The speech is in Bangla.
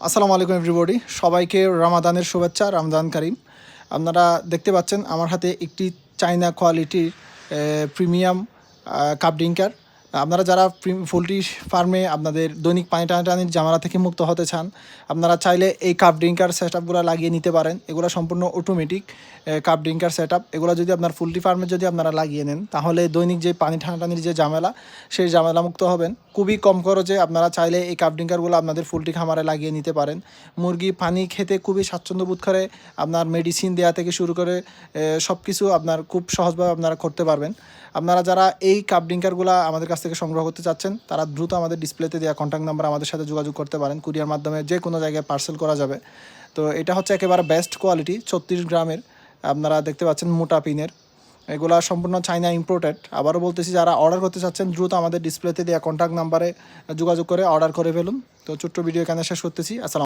আসসালামু আলাইকুম এভরিবডি সবাইকে রামাদানের শুভেচ্ছা, রামদান করিম। আপনারা দেখতে পাচ্ছেন আমার হাতে একটি চাইনা কোয়ালিটির প্রিমিয়াম কাপ ড্রিঙ্কার আপনারা যারা পোলট্রি ফার্মে আপনাদের দৈনিক পানি টানাটানির জামালা থেকে মুক্ত হতে চান, আপনারা চাইলে এই কাপ ড্রিঙ্কার সেট আপগুলো লাগিয়ে নিতে পারেন। এগুলো সম্পূর্ণ automatic cup drinker set up এগুলো যদি আপনার পোলট্রি ফার্মে যদি আপনারা লাগিয়ে নেন, তাহলে দৈনিক যে পানি টানাটানির যে ঝামেলা, সেই ঝামেলা মুক্ত হবেন। খুবই কম খরচে আপনারা চাইলে এই কাপ ড্রিঙ্কারগুলো আপনাদের পোলট্রি খামারে লাগিয়ে নিতে পারেন। মুরগি পানি খেতে খুবই স্বাচ্ছন্দ্য বোধ করে আপনার মেডিসিন দেওয়া থেকে শুরু করে সব কিছু আপনার খুব সহজভাবে আপনারা করতে পারবেন। আপনারা যারা এই কাপ ড্রিঙ্কারগুলো আমাদের কাছ থেকে সংগ্রহ করতে চাচ্ছেন, তারা দ্রুত আমাদের ডিসপ্লেতে দেওয়া কন্ট্যাক্ট নাম্বার আমাদের সাথে যোগাযোগ করতে পারেন। কুরিয়ার মাধ্যমে যে কোনো জায়গায় পার্সেল করা যাবে। তো এটা হচ্ছে একেবারে বেস্ট কোয়ালিটি ছত্রিশ গ্রামের। আপনারা দেখতে পাচ্ছেন মোটা পিনের এগুলা সম্পূর্ণ চাইনা ইম্পোর্টেড আবারও বলতেছি, যারা অর্ডার করতে চাচ্ছেন, দ্রুত আমাদের ডিসপ্লেতে দেওয়া কন্ট্যাক্ট নাম্বারে যোগাযোগ করে অর্ডার করে ফেলুন। তো ছোট্ট ভিডিও এখানে শেষ করতেছি। আসসালাম